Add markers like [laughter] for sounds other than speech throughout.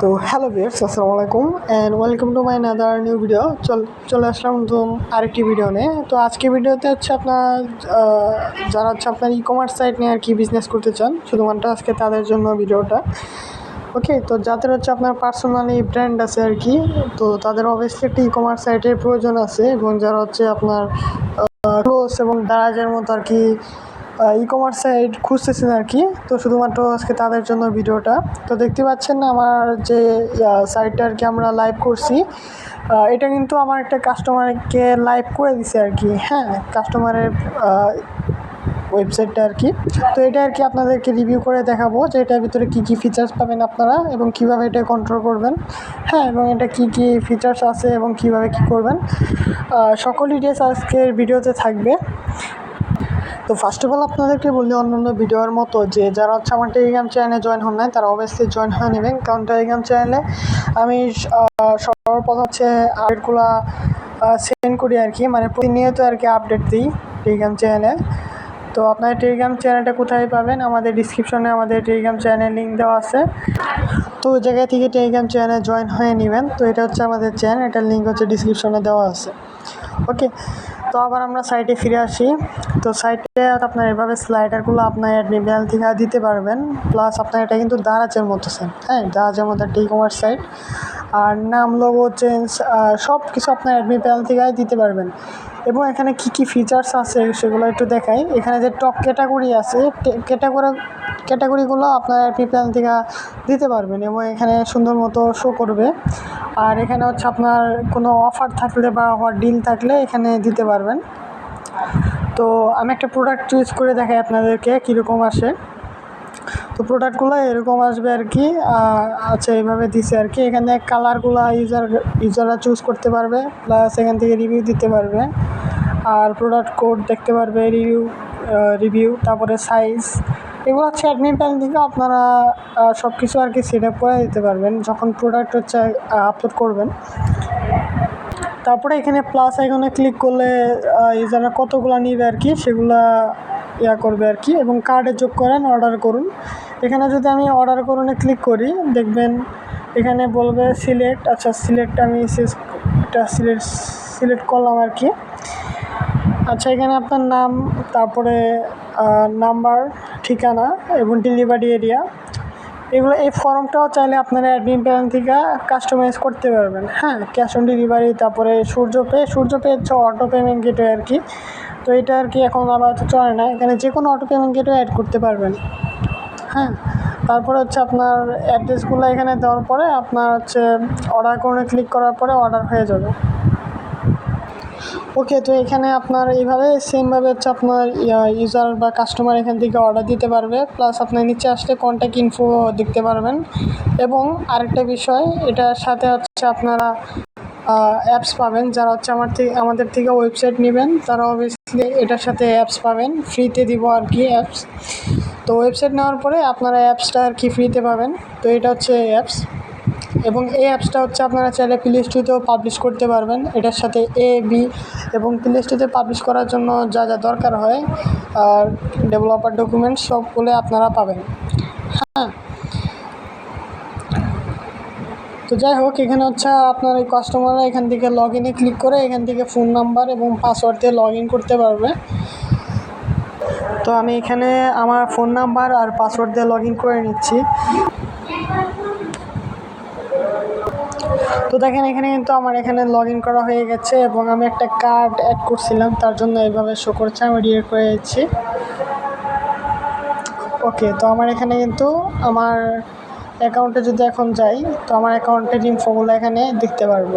তো hello viewers আসসালামু আলাইকুম and welcome to my another new video চল, চলে আসলাম নতুন আরেকটি ভিডিও নিয়ে। তো আজকে ভিডিওতে হচ্ছে আপনার যারা হচ্ছে আপনার ই কমার্স সাইট নিয়ে আর কি বিজনেস করতে চান, শুধুমাত্র আজকে তাদের জন্য ভিডিওটা ওকে তো যাদের হচ্ছে আপনার পার্সোনালি ব্র্যান্ড আছে আর কি, তো তাদের অবভিয়াসলি একটি ই কমার্স সাইটের প্রয়োজন আছে এবং যারা হচ্ছে আপনার ক্লোজ এবং দারাজের মতো আর কি ই কমার্স সাইট খুঁজতেছেন আর কি। তো শুধুমাত্র আজকে তাদের জন্য ভিডিওটা। তো দেখতে পাচ্ছেন আমার যে সাইটটা আর কি আমরা লাইভ করছি এটা কিন্তু আমার একটা কাস্টমারকে লাইভ করে দিছে আর কি। হ্যাঁ কাস্টমারের ওয়েবসাইটটা আর কি। তো এটা আর কি আপনাদেরকে রিভিউ করে দেখাবো যে এটার ভিতরে কী কী ফিচার্স পাবেন আপনারা এবং কীভাবে এটা কন্ট্রোল করবেন। হ্যাঁ এবং এটা কী কী ফিচার্স আছে এবং কীভাবে কি করবেন। সকল ডিটেলস আজকের ভিডিওতে থাকবে। তো ফার্স্ট অফ অল আপনাদেরকে বললি অন্যান্য ভিডিওর মতো যে যারা হচ্ছে আমার টেলিগ্রাম চ্যানেলে জয়েন হন নাই, তারা অবভিয়াসলি জয়েন হয়ে নেবেন। কারণ টেলিগ্রাম চ্যানেলে আমি সর্বপ্রথম হচ্ছে আপডেটগুলো সেন্ড করি আর কি মানে প্রতিনিয়ত আর কি আপডেট দিই টেলিগ্রাম চ্যানেলে তো আপনার টেলিগ্রাম চ্যানেলটা কোথায় পাবেন? আমাদের ডিসক্রিপশনে আমাদের টেলিগ্রাম চ্যানেল লিঙ্ক দেওয়া আছে। তো ওই জায়গা থেকে টেলিগ্রাম চ্যানেলে জয়েন হয়ে নেবেন। তো এটা হচ্ছে আমাদের চ্যানেল এটার লিঙ্ক হচ্ছে ডিসক্রিপশনে দেওয়া আছে। ওকে তো আবার আমরা সাইটে ফিরে আসি। তো সাইটে আপনার এভাবে স্লাইডারগুলো আপনার অ্যাডমিবেল থেকে দিতে পারবেন। প্লাস আপনার এটা কিন্তু দারাজের মতো সেম হ্যাঁ? দারাজের মতো একটা ই কমার্স সাইট আর নাম লোগো চেঞ্জ সব কিছু আপনার অ্যাডমি প্যানেল থেকে দিতে পারবেন। এবং এখানে কি কি ফিচার্স আছে সেগুলো একটু দেখাই। এখানে যে টপ ক্যাটাগরি আছে ক্যাটাগরি ক্যাটাগরিগুলো আপনার প্যানেল থেকে দিতে পারবেন এবং এখানে সুন্দর মতো শো করবে। আর এখানে হচ্ছে আপনার কোনো অফার থাকলে বা ডিল থাকলে এখানে দিতে পারবেন। তো আমি একটা প্রোডাক্ট চুজ করে দেখাই আপনাদেরকে কীরকম আসে। তো প্রোডাক্টগুলো এরকম আসবে আর কি আচ্ছা এইভাবে দিছে আর কি। এখানে কালারগুলো ইউজার ইউজাররা চুজ করতে পারবে প্লাস এখান থেকে রিভিউ দিতে পারবে। আর প্রোডাক্ট কোড দেখতে পারবে রিভিউ রিভিউ তারপরে সাইজ এগুলো হচ্ছে অ্যাডমিন প্যানেল থেকে আপনারা সব কিছু আর কি সেট আপ করে দিতে পারবেন যখন প্রোডাক্ট হচ্ছে আপলোড করবেন। তারপরে এখানে প্লাস আইকনে ক্লিক করলে ইউজাররা কতগুলো নিবে আর কি, সেগুলা ইয়া করবে আর কি এবং কার্ডে যোগ করেন অর্ডার করুন। এখানে যদি আমি অর্ডার করুনে ক্লিক করি, দেখবেন এখানে বলবে সিলেক্ট আচ্ছা সিলেক্ট আমি সিলেক্ট সিলেক্ট করলাম আর কি। আচ্ছা এখানে আপনার নাম, তারপরে নাম্বার, ঠিকানা এবং ডেলিভারি এরিয়া এগুলো, এই ফর্মটাও চাইলে আপনারা অ্যাডমিন প্যানেল থেকে কাস্টমাইজ করতে পারবেন। হ্যাঁ ক্যাশ অন ডেলিভারি তারপরে সূর্য পে সূর্য পে হচ্ছে অটো পেমেন্ট গেটওয়ে আর কি। তো এটা আর কি এখন আবার চলে না। এখানে যে কোনো অটো পেমেন্ট গেটওয়ে অ্যাড করতে পারবেন। হ্যাঁ তারপরে হচ্ছে আপনার অ্যাড্রেসগুলো এখানে দেওয়ার পরে আপনার হচ্ছে অর্ডার করে ক্লিক করার পরে অর্ডার হয়ে যাবে। ওকে তো এখানে আপনার এইভাবে সেমভাবে হচ্ছে আপনার ইউজার বা কাস্টমার এখান থেকে অর্ডার দিতে পারবে। প্লাস আপনার নিচে আসলে কন্ট্যাক্ট ইনফো দেখতে পারবেন। এবং আরেকটা বিষয়, এটার সাথে হচ্ছে আপনারা অ্যাপস পাবেন। যারা হচ্ছে আমার থেকে আমাদের থেকে ওয়েবসাইট নেবেন, তারা অবভিয়াসলি এটার সাথে অ্যাপস পাবেন। ফ্রিতে দিব আর কি অ্যাপস তো ওয়েবসাইট নেওয়ার পরে আপনারা অ্যাপসটা আর কি ফ্রিতে পাবেন। তো এটা হচ্ছে অ্যাপস এবং এই অ্যাপসটা হচ্ছে আপনারা চাইলে প্লে স্টোরেও পাবলিশ করতে পারবেন। এটার সাথে এ বি এবং প্লে স্টোরে পাবলিশ করার জন্য যা যা দরকার হয়, আর ডেভেলপার ডকুমেন্টস সবগুলো আপনারা পাবেন। হ্যাঁ। তো যাই হোক, এখানে হচ্ছে আপনার এই কাস্টমাররা এখান থেকে লগ ইনে ক্লিক করে এখান থেকে ফোন নাম্বার এবং পাসওয়ার্ড দিয়ে লগ ইন করতে পারবে। তো আমি এখানে আমার ফোন নাম্বার আর পাসওয়ার্ড দিয়ে লগ ইন করে নিচ্ছি। দেখেন, এখানে কিন্তু আমার এখানে লগ ইন করা হয়ে গেছে এবং আমি একটা কার্ড অ্যাড করছিলাম, তার জন্য এইভাবে শো করছে, আমি ডিলিট করে ওকে তো আমার এখানে কিন্তু আমার অ্যাকাউন্টে যদি এখন যাই, তো আমার অ্যাকাউন্টের ইনফোগুলো এখানে দেখতে পারব।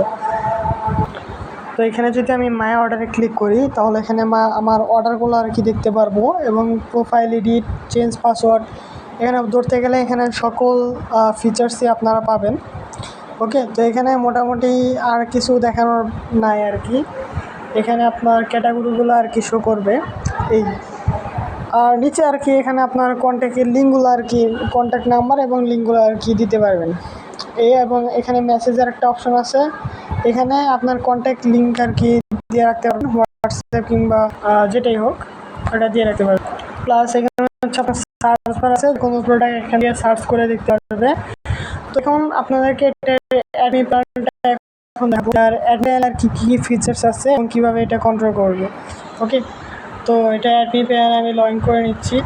তো এখানে যদি আমি মাই অর্ডারে ক্লিক করি, তাহলে এখানে মা, আমার অর্ডারগুলো আর কি দেখতে পারব এবং প্রোফাইল এডিট চেঞ্জ পাসওয়ার্ড এখানে ধরতে গেলে এখানে সকল ফিচার্সই আপনারা পাবেন। ওকে তো এখানে মোটামুটি আর কিছু দেখানোর নাই আর কি। এখানে আপনার ক্যাটাগরিগুলো আর কি শো করবে। এই, আর নিচে আর কি এখানে আপনার কন্ট্যাক্টের লিঙ্কগুলো আর কি কন্ট্যাক্ট নাম্বার এবং লিঙ্কগুলো আর কি দিতে পারবেন। এই এবং এখানে মেসেজের একটা অপশন আছে। এখানে আপনার কন্ট্যাক্ট লিঙ্ক আর কি দিয়ে রাখতে পারবেন হোয়াটসঅ্যাপ কিংবা যেটাই হোক, ওটা দিয়ে রাখতে পারবেন। প্লাস এখানে হচ্ছে আপনার সার্চ আছে, কোনো প্রোডাক্ট এখানে সার্চ করে দেখতে পারবে। তো এখন আপনাদেরকে অ্যাডমি প্ল্যানটা এখন দেখো আর অ্যাডমি আর কী কী ফিচার্স আছে এবং কীভাবে এটা কন্ট্রোল করবে। ওকে তো এটা অ্যাডমি প্ল্যান আমি লগ ইন করে নিচ্ছি।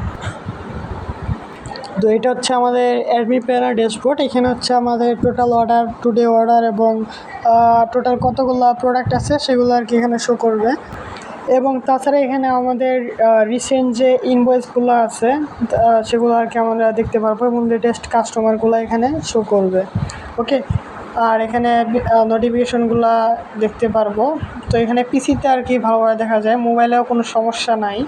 তো এটা হচ্ছে আমাদের অ্যাডমি প্ল্যানার ড্যাশবোর্ড এখানে হচ্ছে আমাদের টোটাল অর্ডার টুডে অর্ডার এবং টোটাল কতগুলো প্রোডাক্ট আছে সেগুলো আর কি এখানে শো করবে। এবং তাছাড়া এখানে আমাদের রিসেন্ট যে ইনভয়েসগুলো আছে সেগুলো আর কি আমরা দেখতে পারব এবং লেটেস্ট কাস্টমারগুলো এখানে শো করবে। ওকে আর এখানে নোটিফিকেশনগুলো দেখতে পারব। তো এখানে পিসিতে আর কি ভালোভাবে দেখা যায়। মোবাইলেও কোনো সমস্যা নাই।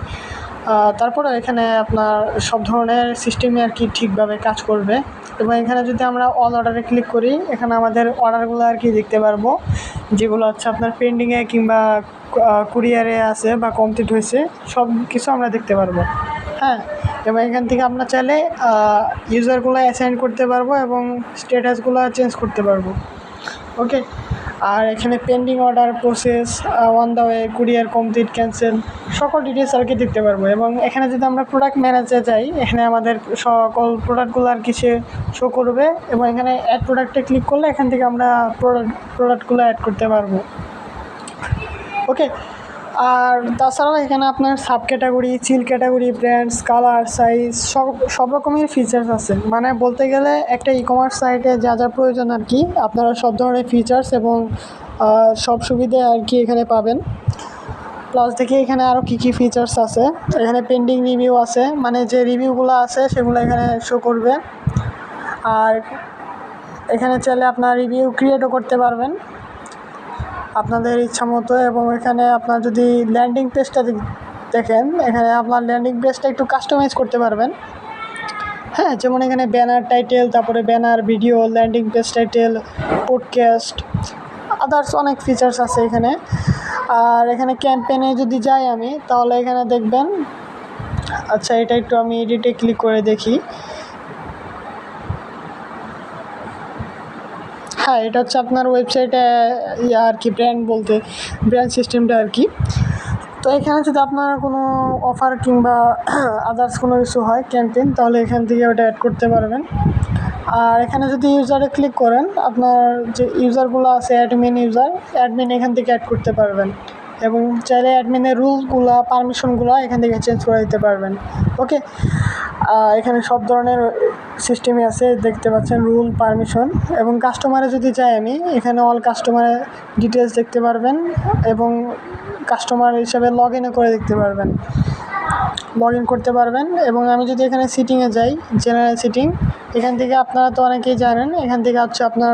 তারপরে এখানে আপনার সব ধরনের সিস্টেমই আর কি ঠিকভাবে কাজ করবে। এবং এখানে যদি আমরা অল অর্ডারে ক্লিক করি, এখানে আমাদের অর্ডারগুলো আর কি দেখতে পারব। যেগুলো হচ্ছে আপনার পেন্ডিংয়ে কিংবা কুরিয়ারে আছে বা কমপ্লিট হয়েছে, সব কিছু আমরা দেখতে পারব। হ্যাঁ এবং এখান থেকে আমরা চাইলে ইউজারগুলো অ্যাসাইন করতে পারব এবং স্ট্যাটাসগুলো চেঞ্জ করতে পারব। ওকে আর এখানে pending order process on the way courier complete cancel সকল ডিটেলস আর কি দেখতে পারব। এবং এখানে যদি আমরা প্রোডাক্ট ম্যানেজে যাই, এখানে আমাদের সকল প্রোডাক্টগুলো আর কি সে শো করবে এবং এখানে অ্যাড প্রোডাক্টে ক্লিক করলে এখান থেকে আমরা প্রোডাক্ট প্রোডাক্টগুলো অ্যাড করতে পারব। ওকে আর তাছাড়াও এখানে আপনার sub category child category brands colour size সব সব রকমের ফিচার্স আছে। মানে বলতে গেলে একটা ই কমার্স সাইটে যা যা প্রয়োজন আর কি, আপনারা সব ধরনের ফিচার্স এবং সব সুবিধা আর কি এখানে পাবেন। প্লাস দেখি এখানে আরও কী কী ফিচার্স আছে। এখানে পেন্ডিং রিভিউ আছে। মানে যে রিভিউগুলো আছে, সেগুলো এখানে শো করবে। আর এখানে চাইলে আপনার রিভিউ ক্রিয়েটও করতে পারবেন। আপনাদের ইচ্ছা মতো এবং এখানে আপনার যদি ল্যান্ডিং পেজটা দেখেন, এখানে আপনার ল্যান্ডিং পেজটা একটু কাস্টমাইজ করতে পারবেন। হ্যাঁ যেমন এখানে ব্যানার টাইটেল তারপরে banner video landing page title podcast others অনেক ফিচার্স আছে এখানে। আর এখানে ক্যাম্পেনে যদি যাই আমি, তাহলে এখানে দেখবেন আচ্ছা এটা একটু আমি এডিটে ক্লিক করে দেখি। হ্যাঁ এটা হচ্ছে আপনার ওয়েবসাইটে ইয়ে আর কি ব্র্যান্ড বলতে ব্র্যান্ড সিস্টেমটা আর কি। তো এখানে যদি আপনার কোনো অফার কিংবা [clears throat] আদার্স কোনো কিছু হয় ক্যাম্পেইন তাহলে এখান থেকে ওটা অ্যাড করতে পারবেন। আর এখানে যদি ইউজারে ক্লিক করেন, আপনার যে ইউজারগুলো আছে অ্যাডমিন ইউজার অ্যাডমিন এখান থেকে অ্যাড করতে পারবেন। এবং চাইলে অ্যাডমিনের রুলসগুলো পারমিশনগুলো এখান থেকে চেঞ্জ করে দিতে পারবেন। ওকে এখানে সব ধরনের সিস্টেমই আছে, দেখতে পাচ্ছেন রুল পারমিশন এবং কাস্টমারে যদি যাই আমি, এখানে অল কাস্টমারের ডিটেলস দেখতে পারবেন এবং কাস্টমার হিসাবে লগ ইনও করে দেখতে পারবেন। লগ ইন করতে পারবেন এবং আমি যদি এখানে সিটিংয়ে যাই জেনারেল সিটিং এখান থেকে আপনারা তো অনেকেই জানেন, এখান থেকে হচ্ছে আপনার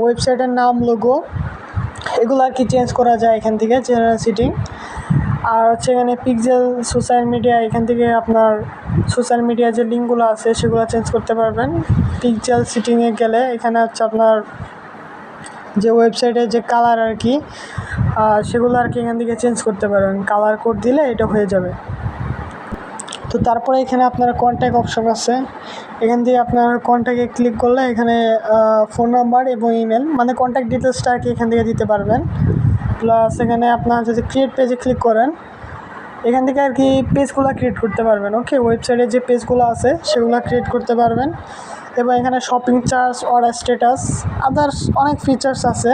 ওয়েবসাইটের নাম লোগো এগুলো আর কি চেঞ্জ করা যায় এখান থেকে জেনারেল সিটিং আর হচ্ছে এখানে পিকজেল সোশ্যাল মিডিয়া এখান থেকে আপনার সোশ্যাল মিডিয়া যে লিঙ্কগুলো আছে, সেগুলো চেঞ্জ করতে পারবেন। পিকজেল সিটিংয়ে গেলে এখানে হচ্ছে আপনার যে ওয়েবসাইটে যে কালার আর কি সেগুলো আর কি এখান থেকে চেঞ্জ করতে পারবেন। কালার কোড দিলে এটা হয়ে যাবে। তো তারপরে এখানে আপনার কন্ট্যাক্ট অপশন আছে। এখান থেকে আপনার কন্ট্যাক্টে ক্লিক করলে এখানে ফোন নাম্বার এবং ইমেল মানে কন্ট্যাক্ট ডিটেলসটা আর কি এখান থেকে দিতে পারবেন। প্লাস এখানে আপনার যদি ক্রিয়েট পেজে ক্লিক করেন, এখান থেকে আর কি পেজগুলো ক্রিয়েট করতে পারবেন ওকে ওয়েবসাইটে যে পেজগুলো আছে, সেগুলো ক্রিয়েট করতে পারবেন। এবং এখানে shopping charge order status others অনেক ফিচার্স আছে।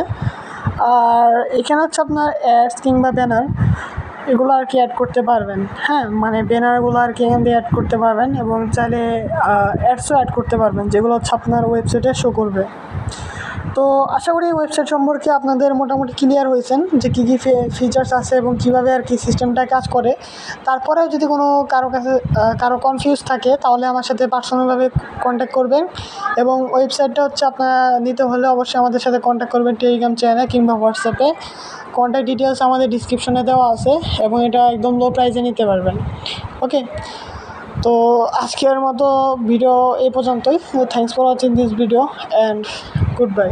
আর এখানে হচ্ছে আপনার অ্যাডস কিংবা ব্যানার এগুলো আর কি অ্যাড করতে পারবেন হ্যাঁ? মানে ব্যানারগুলো আর কি এখান দিয়ে অ্যাড করতে পারবেন এবং চাইলে অ্যাডসও অ্যাড করতে পারবেন, যেগুলো হচ্ছে আপনার ওয়েবসাইটে শো করবে। তো আশা করি ওয়েবসাইট সম্পর্কে আপনাদের মোটামুটি ক্লিয়ার হয়েছেন যে কী কী ফিচার্স আছে এবং কীভাবে আর কি সিস্টেমটা কাজ করে। তারপরেও যদি কোনো কারও কাছে কারও কনফিউজ থাকে, তাহলে আমার সাথে পার্সোনালভাবে কন্ট্যাক্ট করবেন এবং ওয়েবসাইটটা হচ্ছে আপনার নিতে হলে অবশ্যই আমাদের সাথে কন্ট্যাক্ট করবেন টেলিগ্রাম চ্যানেলে কিংবা হোয়াটসঅ্যাপে কন্ট্যাক্ট ডিটেলস আমাদের ডিসক্রিপশনে দেওয়া আছে এবং এটা একদম লো প্রাইসে নিতে পারবেন। ওকে তো আজকের মতো ভিডিও এই পর্যন্তই। Thanks for watching this video and goodbye